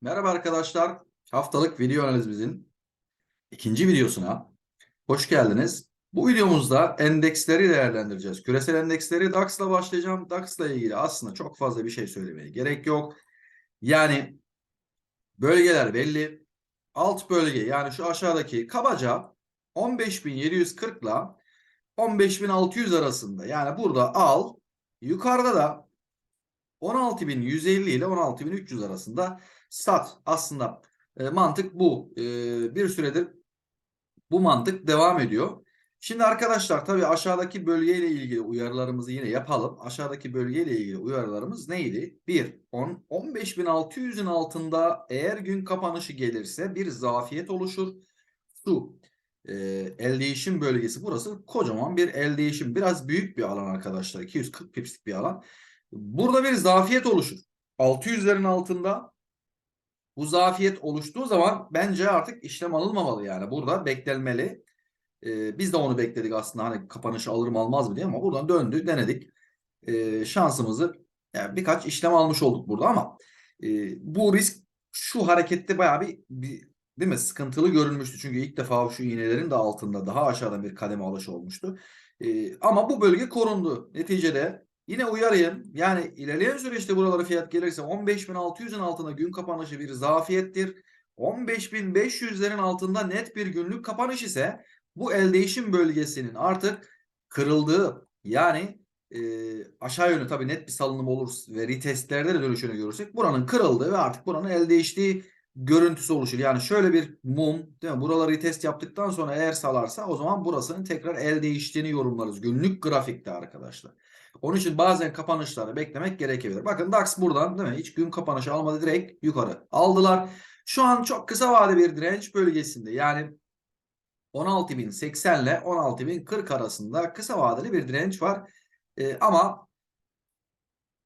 Merhaba arkadaşlar. Haftalık video analizimizin ikinci videosuna hoş geldiniz. Bu videomuzda endeksleri değerlendireceğiz. Küresel endeksleri DAX'la başlayacağım. DAX'la ilgili aslında çok fazla bir şey söylemeye gerek yok. Yani bölgeler belli. Alt bölge yani şu aşağıdaki kabaca 15.740 ile 15.600 arasında. Yani burada al. Yukarıda da 16.150 ile 16.300 arasında sat. Aslında e, mantık bu. E, bir süredir bu mantık devam ediyor. Şimdi arkadaşlar tabii aşağıdaki bölgeyle ilgili uyarılarımızı yine yapalım. Aşağıdaki bölgeyle ilgili uyarılarımız neydi? 1. 10, 15.600'ün altında eğer gün kapanışı gelirse bir zafiyet oluşur. Şu e, el değişim bölgesi burası kocaman bir el değişim. Biraz büyük bir alan arkadaşlar. 240 pipslik bir alan. Burada bir zafiyet oluşur. 600'lerin altında bu zafiyet oluştuğu zaman bence artık işlem alınmamalı yani. Burada beklenmeli. Ee, biz de onu bekledik aslında hani kapanışı alır mı almaz mı diye ama buradan döndü denedik. Ee, şansımızı yani birkaç işlem almış olduk burada ama e, bu risk şu harekette bayağı bir, bir değil mi sıkıntılı görünmüştü. Çünkü ilk defa şu iğnelerin de altında daha aşağıdan bir kademe alış olmuştu. Ee, ama bu bölge korundu. Neticede Yine uyarayım. Yani ilerleyen süreçte buralara fiyat gelirse 15.600'ün altında gün kapanışı bir zafiyettir. 15.500'lerin altında net bir günlük kapanış ise bu el değişim bölgesinin artık kırıldığı yani e, aşağı yönlü tabii net bir salınım olur ve retestlerde de dönüşünü görürsek buranın kırıldığı ve artık buranın el değiştiği görüntüsü oluşur. Yani şöyle bir mum değil mi? Buraları retest yaptıktan sonra eğer salarsa o zaman burasının tekrar el değiştiğini yorumlarız. Günlük grafikte arkadaşlar. Onun için bazen kapanışları beklemek gerekebilir. Bakın DAX buradan değil mi? Hiç gün kapanışı almadı direkt yukarı aldılar. Şu an çok kısa vade bir direnç bölgesinde. Yani 16.080 ile 16.040 arasında kısa vadeli bir direnç var. Ee, ama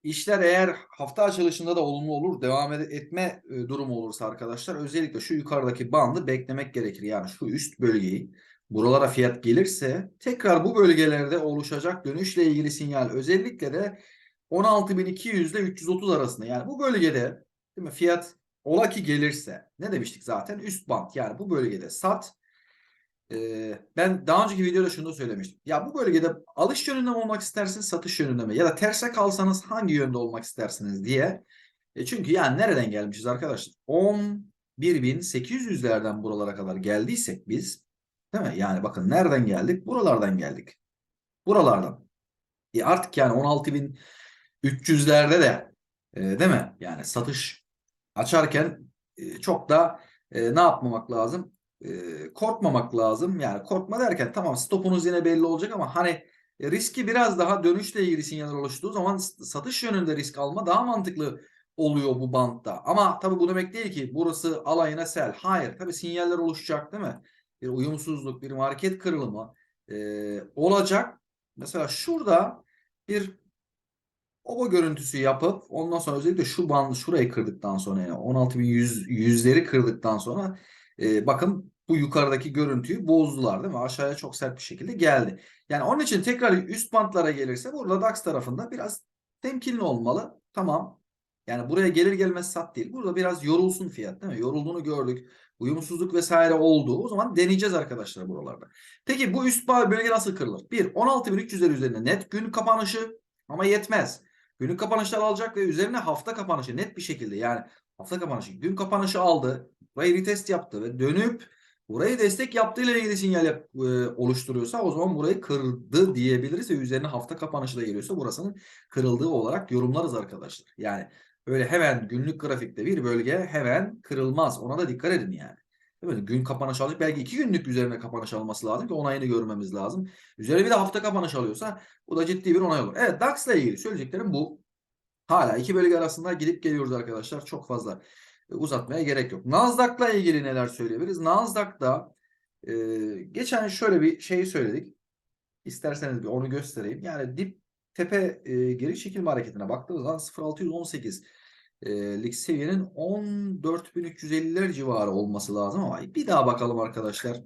işler eğer hafta açılışında da olumlu olur, devam etme e, durumu olursa arkadaşlar özellikle şu yukarıdaki bandı beklemek gerekir. Yani şu üst bölgeyi buralara fiyat gelirse tekrar bu bölgelerde oluşacak dönüşle ilgili sinyal özellikle de 16.200 ile 330 arasında yani bu bölgede değil mi fiyat ola ki gelirse ne demiştik zaten üst band yani bu bölgede sat ee, ben daha önceki videoda şunu söylemiştim. Ya bu bölgede alış yönünde mi olmak istersiniz satış yönünde mi ya da terse kalsanız hangi yönde olmak istersiniz diye. E çünkü yani nereden gelmişiz arkadaşlar? 11.800'lerden buralara kadar geldiysek biz Değil mi? Yani bakın nereden geldik? Buralardan geldik. Buralardan. E artık yani 16.300'lerde de e, değil mi? Yani satış açarken e, çok da e, ne yapmamak lazım? E, korkmamak lazım. Yani korkma derken tamam stopunuz yine belli olacak ama hani e, riski biraz daha dönüşle ilgili sinyaller oluştuğu zaman satış yönünde risk alma daha mantıklı oluyor bu bantta. Ama tabii bu demek değil ki burası alayına sel. Hayır. Tabii sinyaller oluşacak değil mi? Bir uyumsuzluk, bir market kırılımı e, olacak. Mesela şurada bir oba görüntüsü yapıp ondan sonra özellikle şu bandı şurayı kırdıktan sonra yani 16.100 yüzleri kırdıktan sonra e, bakın bu yukarıdaki görüntüyü bozdular değil mi? Aşağıya çok sert bir şekilde geldi. Yani onun için tekrar üst bantlara gelirse burada DAX tarafında biraz temkinli olmalı. Tamam. Yani buraya gelir gelmez sat değil. Burada biraz yorulsun fiyat değil mi? Yorulduğunu gördük uyumsuzluk vesaire olduğu o zaman deneyeceğiz arkadaşlar buralarda. Peki bu üst bölge nasıl kırılır? 1. 16.300'ler üzerinde net gün kapanışı ama yetmez. Günlük kapanışlar alacak ve üzerine hafta kapanışı net bir şekilde yani hafta kapanışı gün kapanışı aldı. Burayı retest yaptı ve dönüp burayı destek yaptığıyla ilgili sinyal e, oluşturuyorsa o zaman burayı kırdı diyebiliriz ve üzerine hafta kapanışı da geliyorsa burasının kırıldığı olarak yorumlarız arkadaşlar. Yani Öyle hemen günlük grafikte bir bölge hemen kırılmaz. Ona da dikkat edin yani. Böyle gün kapanış alacak. Belki iki günlük üzerine kapanış alması lazım ki onayını görmemiz lazım. Üzerine bir de hafta kapanış alıyorsa bu da ciddi bir onay olur. Evet DAX ile ilgili söyleyeceklerim bu. Hala iki bölge arasında gidip geliyoruz arkadaşlar. Çok fazla e, uzatmaya gerek yok. Nasdaq'la ilgili neler söyleyebiliriz? Nasdaq'da e, geçen şöyle bir şey söyledik. İsterseniz bir onu göstereyim. Yani dip tepe e, geri çekilme hareketine baktığımız zaman 0.618 e, lik seviyenin 14.350'ler civarı olması lazım ama bir daha bakalım arkadaşlar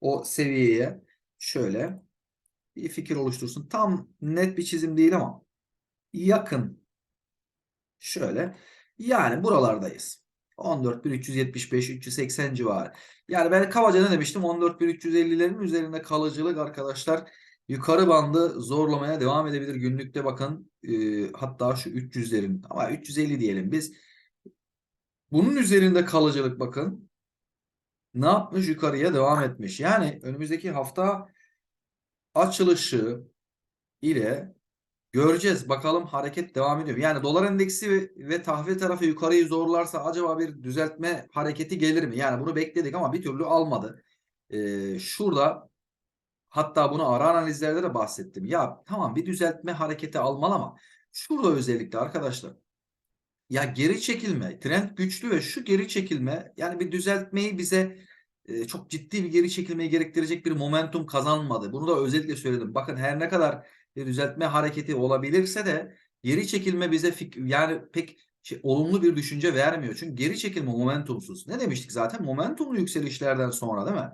o seviyeye şöyle bir fikir oluştursun. Tam net bir çizim değil ama yakın şöyle yani buralardayız. 14.375 380 civarı. Yani ben kabaca ne demiştim? 14.350'lerin üzerinde kalıcılık arkadaşlar yukarı bandı zorlamaya devam edebilir. Günlükte bakın e, hatta şu 300'lerin ama 350 diyelim biz. Bunun üzerinde kalıcılık bakın ne yapmış? Yukarıya devam etmiş. Yani önümüzdeki hafta açılışı ile göreceğiz. Bakalım hareket devam ediyor. Yani dolar endeksi ve, ve tahvil tarafı yukarıyı zorlarsa acaba bir düzeltme hareketi gelir mi? Yani bunu bekledik ama bir türlü almadı. Ee, şurada hatta bunu ara analizlerde de bahsettim. Ya tamam bir düzeltme hareketi almalı ama şurada özellikle arkadaşlar ya geri çekilme, trend güçlü ve şu geri çekilme yani bir düzeltmeyi bize e, çok ciddi bir geri çekilmeyi gerektirecek bir momentum kazanmadı. Bunu da özellikle söyledim. Bakın her ne kadar bir düzeltme hareketi olabilirse de geri çekilme bize yani pek şey, olumlu bir düşünce vermiyor. Çünkü geri çekilme momentumsuz. Ne demiştik zaten? Momentumlu yükselişlerden sonra değil mi?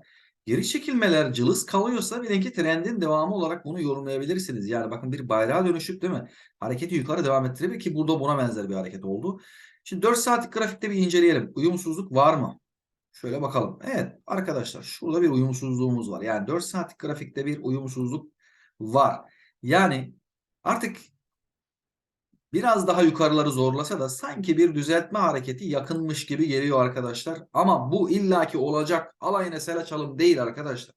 Geri çekilmeler cılız kalıyorsa bilin ki trendin devamı olarak bunu yorumlayabilirsiniz. Yani bakın bir bayrağa dönüşüp değil mi? Hareketi yukarı devam ettirebilir ki burada buna benzer bir hareket oldu. Şimdi 4 saatlik grafikte bir inceleyelim. Uyumsuzluk var mı? Şöyle bakalım. Evet arkadaşlar şurada bir uyumsuzluğumuz var. Yani 4 saatlik grafikte bir uyumsuzluk var. Yani artık biraz daha yukarıları zorlasa da sanki bir düzeltme hareketi yakınmış gibi geliyor arkadaşlar. Ama bu illaki olacak. Alayına sel açalım değil arkadaşlar.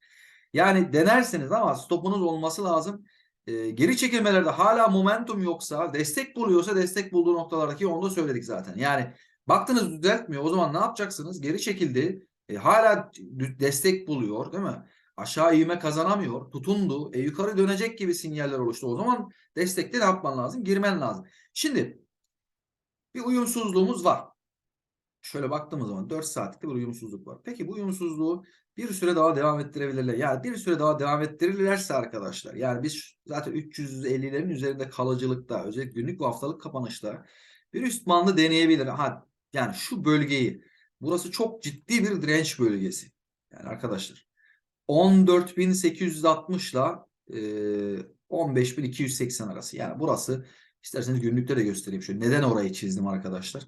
Yani denersiniz ama stopunuz olması lazım. Ee, geri çekilmelerde hala momentum yoksa, destek buluyorsa destek bulduğu noktalardaki onu da söyledik zaten. Yani baktınız düzeltmiyor. O zaman ne yapacaksınız? Geri çekildi. E, hala destek buluyor değil mi? Aşağı ivme kazanamıyor. Tutundu. E, yukarı dönecek gibi sinyaller oluştu. O zaman destekte ne yapman lazım? Girmen lazım. Şimdi bir uyumsuzluğumuz var. Şöyle baktığımız zaman 4 saatlik bir uyumsuzluk var. Peki bu uyumsuzluğu bir süre daha devam ettirebilirler. Yani bir süre daha devam ettirirlerse arkadaşlar. Yani biz zaten 350'lerin üzerinde kalıcılıkta özellikle günlük ve haftalık kapanışta bir üst bandı deneyebilir. Ha, yani şu bölgeyi burası çok ciddi bir direnç bölgesi. Yani arkadaşlar 14.860 ile e, 15.280 arası. Yani burası isterseniz günlükte de göstereyim. Şöyle neden orayı çizdim arkadaşlar?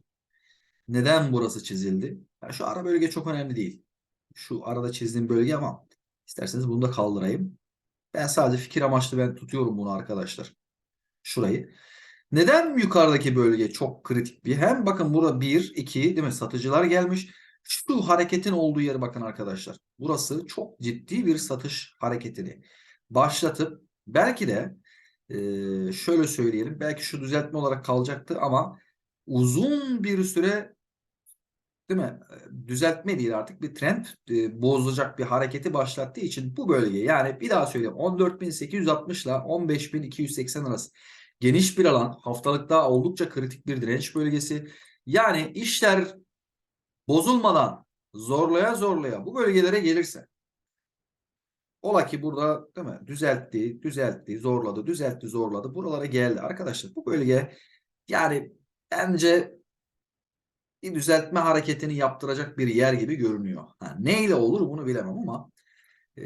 Neden burası çizildi? Yani şu ara bölge çok önemli değil. Şu arada çizdiğim bölge ama isterseniz bunu da kaldırayım. Ben sadece fikir amaçlı ben tutuyorum bunu arkadaşlar. Şurayı. Neden yukarıdaki bölge çok kritik bir? Hem bakın burada 1, 2 değil mi? Satıcılar gelmiş. Şu hareketin olduğu yere bakın arkadaşlar. Burası çok ciddi bir satış hareketini başlatıp belki de e, şöyle söyleyelim. Belki şu düzeltme olarak kalacaktı ama uzun bir süre değil mi? Düzeltme değil artık bir trend e, bozacak bir hareketi başlattığı için bu bölge yani bir daha söyleyeyim 14.860 ile 15.280 arası geniş bir alan haftalıkta oldukça kritik bir direnç bölgesi. Yani işler bozulmadan zorlaya zorlaya bu bölgelere gelirse ola ki burada değil mi? Düzeltti, düzeltti, zorladı, düzeltti, zorladı. Buralara geldi. Arkadaşlar bu bölge yani bence bir düzeltme hareketini yaptıracak bir yer gibi görünüyor. Ha, neyle olur bunu bilemem ama e,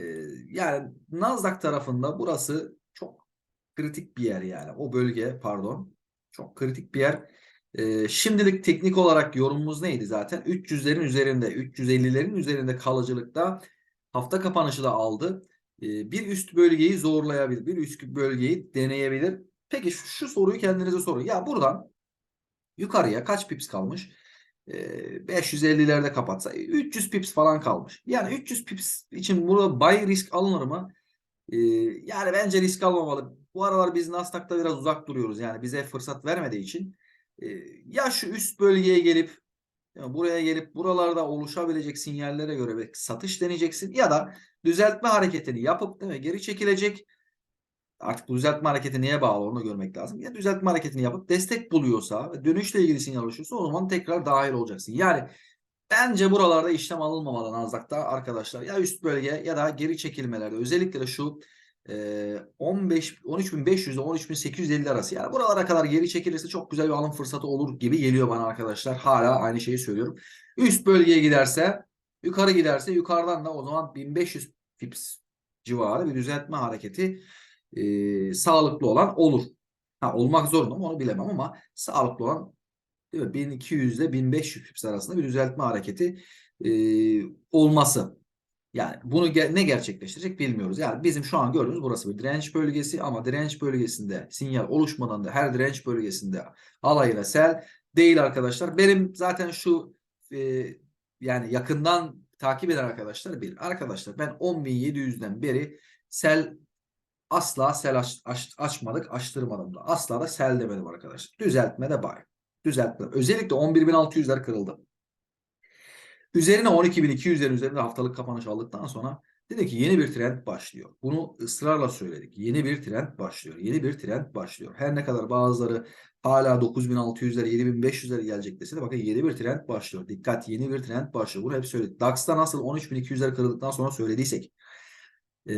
yani Nasdaq tarafında burası çok kritik bir yer yani. O bölge pardon çok kritik bir yer. E, şimdilik teknik olarak yorumumuz neydi zaten? 300'lerin üzerinde, 350'lerin üzerinde kalıcılıkta hafta kapanışı da aldı. E, bir üst bölgeyi zorlayabilir, bir üst bölgeyi deneyebilir. Peki şu, şu soruyu kendinize sorun. Ya buradan yukarıya kaç pips kalmış? 550'lerde kapatsa 300 pips falan kalmış. Yani 300 pips için burada buy risk alınır mı? Yani bence risk almamalı. Bu aralar biz Nasdaq'ta biraz uzak duruyoruz. Yani bize fırsat vermediği için. Ya şu üst bölgeye gelip buraya gelip buralarda oluşabilecek sinyallere göre satış deneyeceksin ya da düzeltme hareketini yapıp değil mi, geri çekilecek Artık bu düzeltme hareketi neye bağlı onu görmek lazım. Ya düzeltme hareketini yapıp destek buluyorsa ve dönüşle ilgili sinyal oluşursa o zaman tekrar dahil olacaksın. Yani bence buralarda işlem alınmamalı Nasdaq'ta arkadaşlar. Ya üst bölge ya da geri çekilmelerde özellikle de şu 15 13.500 ile 13.850 arası. Yani buralara kadar geri çekilirse çok güzel bir alım fırsatı olur gibi geliyor bana arkadaşlar. Hala aynı şeyi söylüyorum. Üst bölgeye giderse yukarı giderse yukarıdan da o zaman 1500 pips civarı bir düzeltme hareketi e, sağlıklı olan olur. Ha, olmak zorunda mı onu bilemem ama sağlıklı olan değil mi? 1200 ile 1500 pips arasında bir düzeltme hareketi e, olması. Yani bunu ge- ne gerçekleştirecek bilmiyoruz. Yani bizim şu an gördüğümüz burası bir direnç bölgesi ama direnç bölgesinde sinyal oluşmadan da her direnç bölgesinde alayla sel değil arkadaşlar. Benim zaten şu e, yani yakından takip eden arkadaşlar bir. Arkadaşlar ben 10.700'den beri sel asla sel aç, aç- açmadık, açtırmadım da. Asla da sel demedim arkadaşlar. Düzeltme de bay. Düzeltme. Özellikle 11.600'ler kırıldı. Üzerine 12.200'lerin üzerinde haftalık kapanış aldıktan sonra dedi ki yeni bir trend başlıyor. Bunu ısrarla söyledik. Yeni bir trend başlıyor. Yeni bir trend başlıyor. Her ne kadar bazıları hala 9.600'ler 7.500'ler gelecek dese de bakın yeni bir trend başlıyor. Dikkat yeni bir trend başlıyor. Bunu hep söyledik. DAX'ta nasıl 13.200'ler kırıldıktan sonra söylediysek e,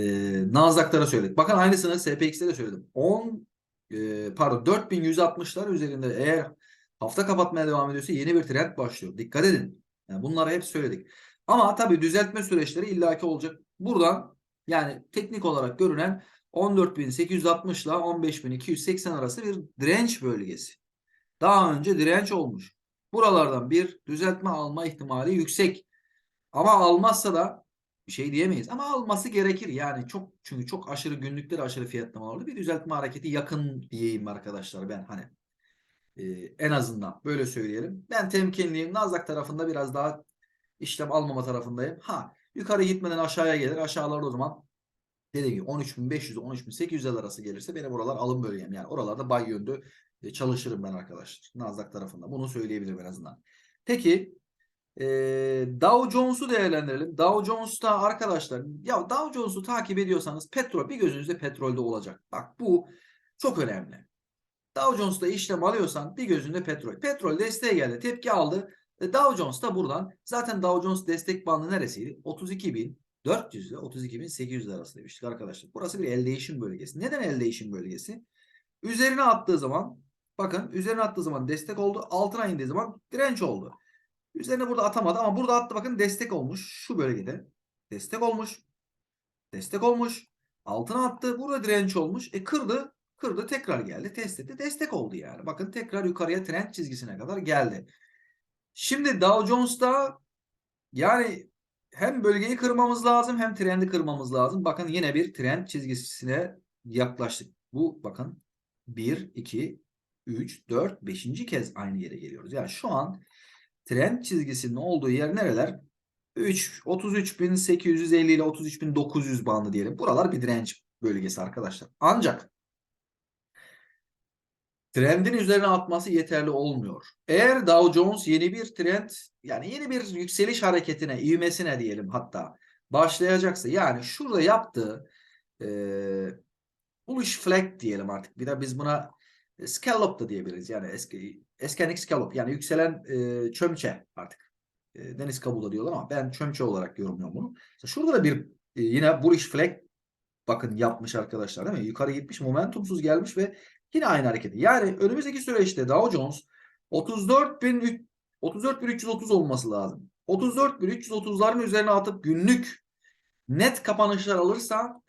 Nasdaq'ta da söyledik. Bakın aynısını SPX'te de söyledim. 10 e, pardon 4160'lar üzerinde eğer hafta kapatmaya devam ediyorsa yeni bir trend başlıyor. Dikkat edin. Yani bunları hep söyledik. Ama tabii düzeltme süreçleri illaki olacak. Buradan yani teknik olarak görünen 14.860 ile 15.280 arası bir direnç bölgesi. Daha önce direnç olmuş. Buralardan bir düzeltme alma ihtimali yüksek. Ama almazsa da bir şey diyemeyiz. Ama alması gerekir. Yani çok çünkü çok aşırı günlükleri aşırı fiyatlamalarla bir düzeltme hareketi yakın diyeyim arkadaşlar ben hani. Ee, en azından böyle söyleyelim. Ben temkinliyim. Nasdaq tarafında biraz daha işlem almama tarafındayım. Ha yukarı gitmeden aşağıya gelir. Aşağılarda o zaman dediğim gibi 13.500 13.800 arası gelirse benim oralar alım bölgem. Yani oralarda bay yönlü e, çalışırım ben arkadaşlar. Nasdaq tarafında. Bunu söyleyebilirim en azından. Peki e, Dow Jones'u değerlendirelim. Dow Jones'ta arkadaşlar ya Dow Jones'u takip ediyorsanız petrol bir gözünüzde petrolde olacak. Bak bu çok önemli. Dow Jones'ta işlem alıyorsan bir gözünde petrol. Petrol desteğe geldi. Tepki aldı. E, Dow Jones da buradan zaten Dow Jones destek bandı neresiydi? 32.400 ile 32.800 arası demiştik arkadaşlar. Burası bir el değişim bölgesi. Neden el değişim bölgesi? Üzerine attığı zaman bakın üzerine attığı zaman destek oldu. Altına indiği zaman direnç oldu. Üzerine burada atamadı ama burada attı bakın destek olmuş. Şu bölgede destek olmuş. Destek olmuş. Altına attı. Burada direnç olmuş. E kırdı. Kırdı tekrar geldi. Test etti. Destek oldu yani. Bakın tekrar yukarıya trend çizgisine kadar geldi. Şimdi Dow Jones'ta yani hem bölgeyi kırmamız lazım hem trendi kırmamız lazım. Bakın yine bir trend çizgisine yaklaştık. Bu bakın 1, 2, 3, 4, 5. kez aynı yere geliyoruz. Yani şu an trend çizgisinin olduğu yer nereler? 3, 33.850 ile 33.900 bandı diyelim. Buralar bir direnç bölgesi arkadaşlar. Ancak trendin üzerine atması yeterli olmuyor. Eğer Dow Jones yeni bir trend yani yeni bir yükseliş hareketine, ivmesine diyelim hatta başlayacaksa yani şurada yaptığı e, bullish flag diyelim artık. Bir de biz buna scallop da diyebiliriz. Yani eski eskenik scallop yani yükselen e, çömçe artık. E, deniz kabuğu diyorlar ama ben çömçe olarak yorumluyorum bunu. Şurada da bir e, yine bullish flag bakın yapmış arkadaşlar değil mi? Yukarı gitmiş, momentumsuz gelmiş ve Yine aynı hareketi. Yani önümüzdeki süreçte Dow Jones 34.330 34 olması lazım. 34.330'ların üzerine atıp günlük net kapanışlar alırsa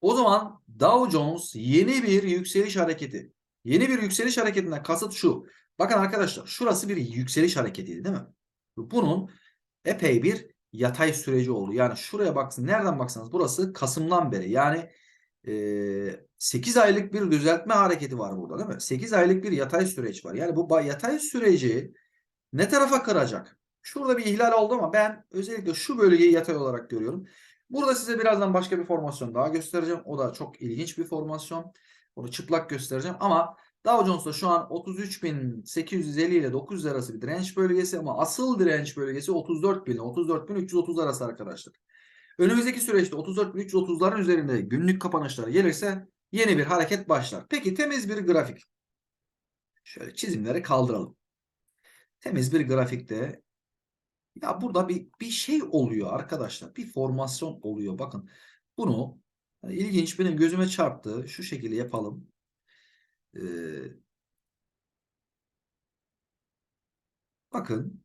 o zaman Dow Jones yeni bir yükseliş hareketi. Yeni bir yükseliş hareketinden kasıt şu. Bakın arkadaşlar şurası bir yükseliş hareketiydi değil mi? Bunun epey bir yatay süreci oldu. Yani şuraya baksın nereden baksanız burası Kasım'dan beri yani e, 8 aylık bir düzeltme hareketi var burada değil mi? 8 aylık bir yatay süreç var. Yani bu yatay süreci ne tarafa kıracak? Şurada bir ihlal oldu ama ben özellikle şu bölgeyi yatay olarak görüyorum. Burada size birazdan başka bir formasyon daha göstereceğim. O da çok ilginç bir formasyon. Onu çıplak göstereceğim ama Dow Jones'ta şu an 33.850 ile 900 arası bir direnç bölgesi ama asıl direnç bölgesi 34.000 ile 34.330 arası arkadaşlar. Önümüzdeki süreçte 34.330'ların üzerinde günlük kapanışlar gelirse yeni bir hareket başlar. Peki temiz bir grafik. Şöyle çizimleri kaldıralım. Temiz bir grafikte ya burada bir, bir şey oluyor arkadaşlar. Bir formasyon oluyor. Bakın bunu yani ilginç benim gözüme çarptı. Şu şekilde yapalım. Ee, bakın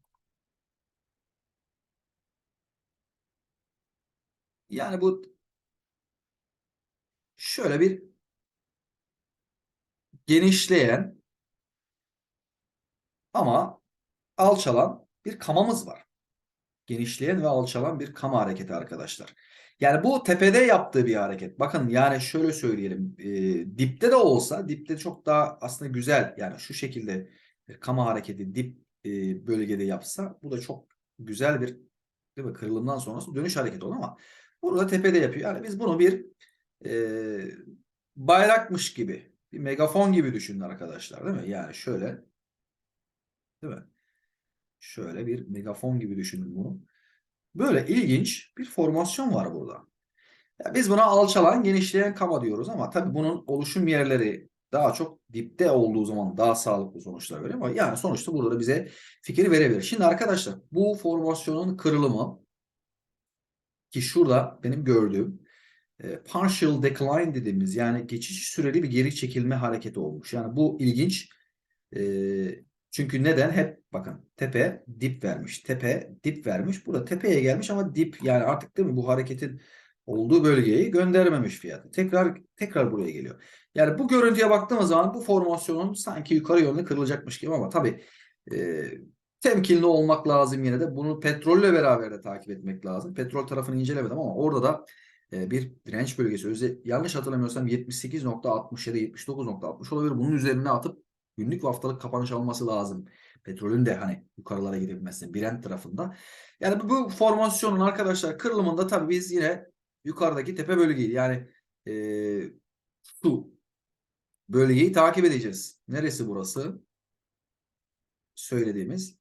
yani bu şöyle bir genişleyen Ama alçalan bir kamamız var. Genişleyen ve alçalan bir kama hareketi arkadaşlar. Yani bu tepede yaptığı bir hareket. Bakın yani şöyle söyleyelim. e, dipte de olsa dipte çok daha aslında güzel. Yani şu şekilde kama hareketi dip e, bölgede yapsa bu da çok güzel bir değil mi? Kırılımdan sonrası dönüş hareketi olur ama burada tepede yapıyor. Yani biz bunu bir e, bayrakmış gibi bir megafon gibi düşünün arkadaşlar değil mi? Yani şöyle değil mi? Şöyle bir megafon gibi düşünün bunu. Böyle ilginç bir formasyon var burada. Ya biz buna alçalan, genişleyen kama diyoruz ama tabii bunun oluşum yerleri daha çok dipte olduğu zaman daha sağlıklı sonuçlar veriyor ama yani sonuçta burada da bize fikir verebilir. Şimdi arkadaşlar bu formasyonun kırılımı ki şurada benim gördüğüm partial decline dediğimiz yani geçiş süreli bir geri çekilme hareketi olmuş. Yani bu ilginç. E, çünkü neden? Hep bakın tepe dip vermiş. Tepe dip vermiş. Burada tepeye gelmiş ama dip yani artık değil mi bu hareketin olduğu bölgeyi göndermemiş fiyatı. Tekrar tekrar buraya geliyor. Yani bu görüntüye baktığımız zaman bu formasyonun sanki yukarı yönlü kırılacakmış gibi ama tabii e, temkinli olmak lazım yine de. Bunu petrolle beraber de takip etmek lazım. Petrol tarafını incelemedim ama orada da bir direnç bölgesi. Özel, yanlış hatırlamıyorsam 78.60 ya da 79.60 olabilir. Bunun üzerine atıp günlük ve haftalık kapanış alması lazım. Petrolün de hani yukarılara gidebilmesi Brent tarafında. Yani bu, bu formasyonun arkadaşlar kırılımında tabii biz yine yukarıdaki tepe bölgeyi yani e, şu bölgeyi takip edeceğiz. Neresi burası? Söylediğimiz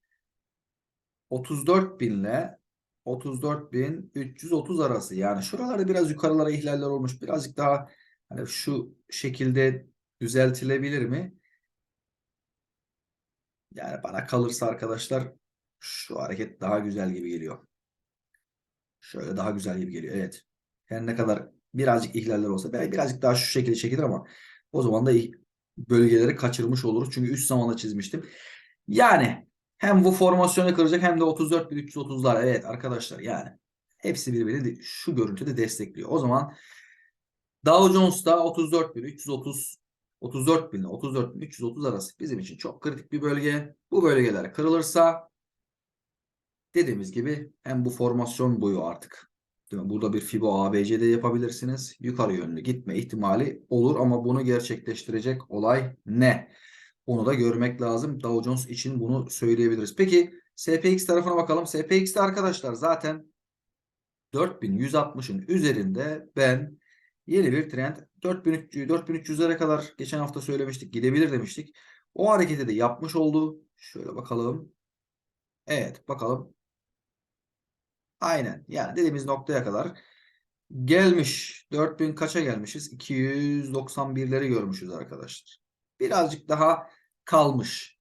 34 binle 34.330 arası. Yani şuralarda biraz yukarılara ihlaller olmuş. Birazcık daha hani şu şekilde düzeltilebilir mi? Yani bana kalırsa arkadaşlar şu hareket daha güzel gibi geliyor. Şöyle daha güzel gibi geliyor. Evet. Her ne kadar birazcık ihlaller olsa belki birazcık daha şu şekilde çekilir ama o zaman da bölgeleri kaçırmış oluruz. Çünkü üst zamanda çizmiştim. Yani hem bu formasyonu kıracak hem de 34.330'lar. Evet arkadaşlar yani hepsi birbirini şu görüntüde destekliyor. O zaman Dow Jones'ta 34.330 34.000 ile 34.330 arası bizim için çok kritik bir bölge. Bu bölgeler kırılırsa dediğimiz gibi hem bu formasyon boyu artık değil mi? Burada bir Fibo ABC de yapabilirsiniz. Yukarı yönlü gitme ihtimali olur ama bunu gerçekleştirecek olay ne? Onu da görmek lazım. Dow Jones için bunu söyleyebiliriz. Peki SPX tarafına bakalım. SPX'te arkadaşlar zaten 4160'ın üzerinde ben yeni bir trend 4300 4300'lere kadar geçen hafta söylemiştik. Gidebilir demiştik. O hareketi de yapmış oldu. Şöyle bakalım. Evet bakalım. Aynen. Yani dediğimiz noktaya kadar gelmiş. 4000 kaça gelmişiz? 291'leri görmüşüz arkadaşlar. Birazcık daha kalmış.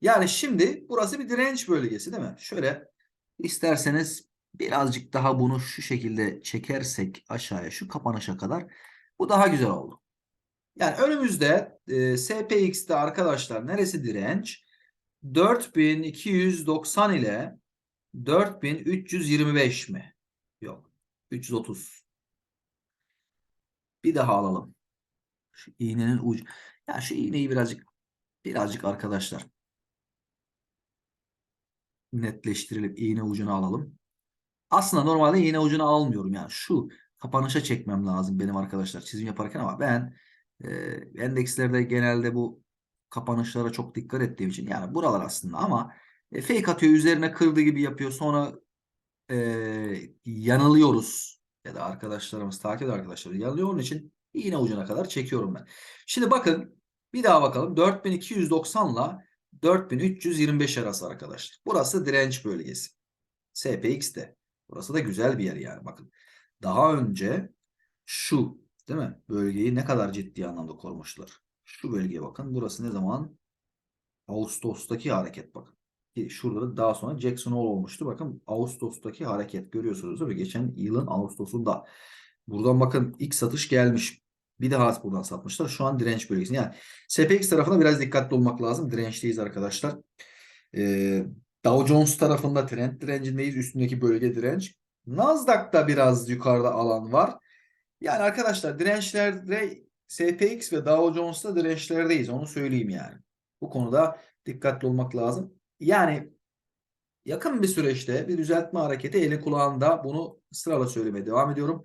Yani şimdi burası bir direnç bölgesi değil mi? Şöyle isterseniz birazcık daha bunu şu şekilde çekersek aşağıya şu kapanışa kadar bu daha güzel oldu. Yani önümüzde e, SPX'te arkadaşlar neresi direnç? 4290 ile 4325 mi? Yok. 330. Bir daha alalım. Şu iğnenin ucu. Ya şu iğneyi birazcık birazcık arkadaşlar netleştirelim. İğne ucunu alalım. Aslında normalde iğne ucunu almıyorum. Yani şu kapanışa çekmem lazım benim arkadaşlar çizim yaparken ama ben e, endekslerde genelde bu kapanışlara çok dikkat ettiğim için yani buralar aslında ama e, fake atıyor üzerine kırdığı gibi yapıyor sonra e, yanılıyoruz ya da arkadaşlarımız takip eden arkadaşlar yanılıyor onun için iğne ucuna kadar çekiyorum ben. Şimdi bakın bir daha bakalım 4290 ile 4325 arası arkadaşlar. Burası direnç bölgesi. SPX'te. Burası da güzel bir yer yani bakın. Daha önce şu değil mi? Bölgeyi ne kadar ciddi anlamda korumuşlar. Şu bölgeye bakın. Burası ne zaman? Ağustos'taki hareket bakın. Ki şurada daha sonra Jackson Hole olmuştu. Bakın Ağustos'taki hareket görüyorsunuz değil? Geçen yılın Ağustos'unda. Buradan bakın ilk satış gelmiş. Bir daha buradan satmışlar. Şu an direnç bölgesi. Yani SPX tarafına biraz dikkatli olmak lazım. Dirençteyiz arkadaşlar. Ee, Dow Jones tarafında trend direncindeyiz. Üstündeki bölge direnç. Nasdaq'ta biraz yukarıda alan var. Yani arkadaşlar dirençlerde SPX ve Dow Jones'ta dirençlerdeyiz. Onu söyleyeyim yani. Bu konuda Dikkatli olmak lazım. Yani yakın bir süreçte bir düzeltme hareketi eli kulağında bunu ısrarla söylemeye devam ediyorum.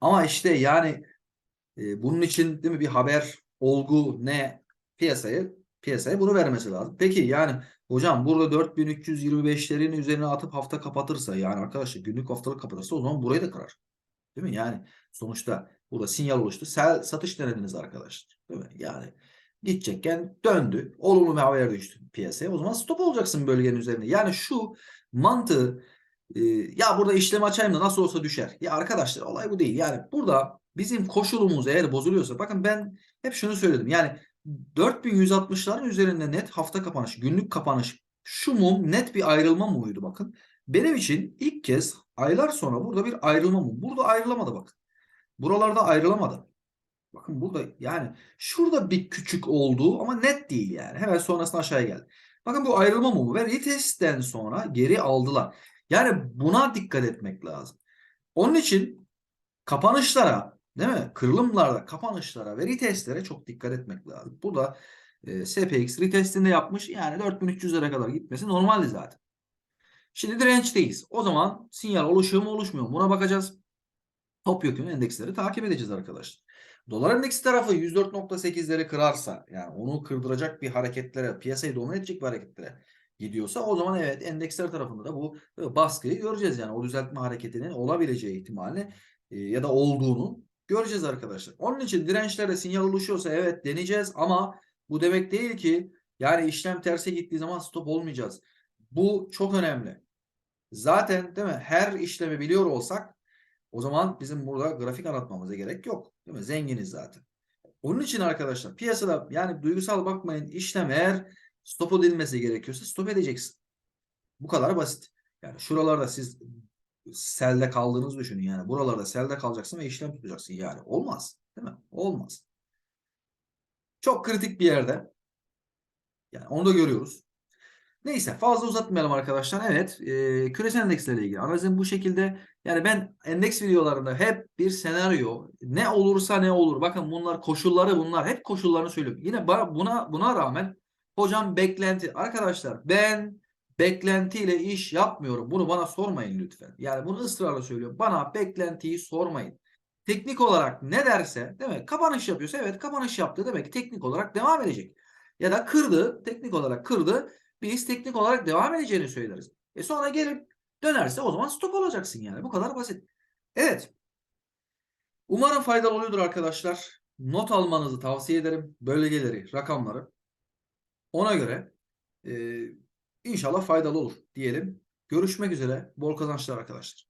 Ama işte yani e, bunun için değil mi bir haber, olgu ne piyasaya piyasaya bunu vermesi lazım. Peki yani hocam burada 4325'lerin üzerine atıp hafta kapatırsa yani arkadaşlar günlük haftalık kapatırsa o zaman burayı da kırar. Değil mi? Yani sonuçta burada sinyal oluştu. Sel, satış denediniz arkadaşlar. Değil mi? Yani gidecekken döndü. Olumlu bir haber düştü piyasaya. O zaman stop olacaksın bölgenin üzerine. Yani şu mantığı e, ya burada işlem açayım da nasıl olsa düşer. Ya arkadaşlar olay bu değil. Yani burada bizim koşulumuz eğer bozuluyorsa bakın ben hep şunu söyledim. Yani 4160'ların üzerinde net hafta kapanış, günlük kapanış şu mum net bir ayrılma mumuydu bakın. Benim için ilk kez aylar sonra burada bir ayrılma mum. Burada ayrılamadı bakın. Buralarda ayrılamadı. Bakın burada yani şurada bir küçük oldu ama net değil yani. Hemen sonrasında aşağıya geldi. Bakın bu ayrılma mumu ve retestten sonra geri aldılar. Yani buna dikkat etmek lazım. Onun için kapanışlara değil mi? Kırılımlarda kapanışlara ve retestlere çok dikkat etmek lazım. Bu da e, SPX retestinde yapmış. Yani 4300'lere kadar gitmesi normaldi zaten. Şimdi dirençteyiz. O zaman sinyal oluşuyor mu oluşmuyor mu? Buna bakacağız. Topyekun endeksleri takip edeceğiz arkadaşlar. Dolar endeksi tarafı 104.8'leri kırarsa yani onu kırdıracak bir hareketlere, piyasayı domine edecek bir hareketlere gidiyorsa o zaman evet endeksler tarafında da bu baskıyı göreceğiz yani o düzeltme hareketinin olabileceği ihtimali e, ya da olduğunu göreceğiz arkadaşlar. Onun için dirençlerde sinyal oluşuyorsa evet deneyeceğiz ama bu demek değil ki yani işlem terse gittiği zaman stop olmayacağız. Bu çok önemli. Zaten değil mi? Her işlemi biliyor olsak o zaman bizim burada grafik anlatmamıza gerek yok. Değil mi? Zenginiz zaten. Onun için arkadaşlar piyasada yani duygusal bakmayın işlem eğer stop edilmesi gerekiyorsa stop edeceksin. Bu kadar basit. Yani şuralarda siz selde kaldığınızı düşünün yani. Buralarda selde kalacaksın ve işlem tutacaksın yani. Olmaz. Değil mi? Olmaz. Çok kritik bir yerde. Yani onu da görüyoruz. Neyse fazla uzatmayalım arkadaşlar. Evet e, küresel endekslerle ilgili analizim bu şekilde. Yani ben endeks videolarında hep bir senaryo ne olursa ne olur. Bakın bunlar koşulları bunlar hep koşullarını söylüyorum. Yine buna buna rağmen hocam beklenti arkadaşlar ben beklentiyle iş yapmıyorum. Bunu bana sormayın lütfen. Yani bunu ısrarla söylüyorum. Bana beklentiyi sormayın. Teknik olarak ne derse mi? Kapanış yapıyorsa evet kapanış yaptı demek ki teknik olarak devam edecek. Ya da kırdı teknik olarak kırdı biz teknik olarak devam edeceğini söyleriz. E sonra gelip dönerse o zaman stop olacaksın yani. Bu kadar basit. Evet. Umarım faydalı oluyordur arkadaşlar. Not almanızı tavsiye ederim. Bölgeleri, rakamları. Ona göre e, inşallah faydalı olur diyelim. Görüşmek üzere. Bol kazançlar arkadaşlar.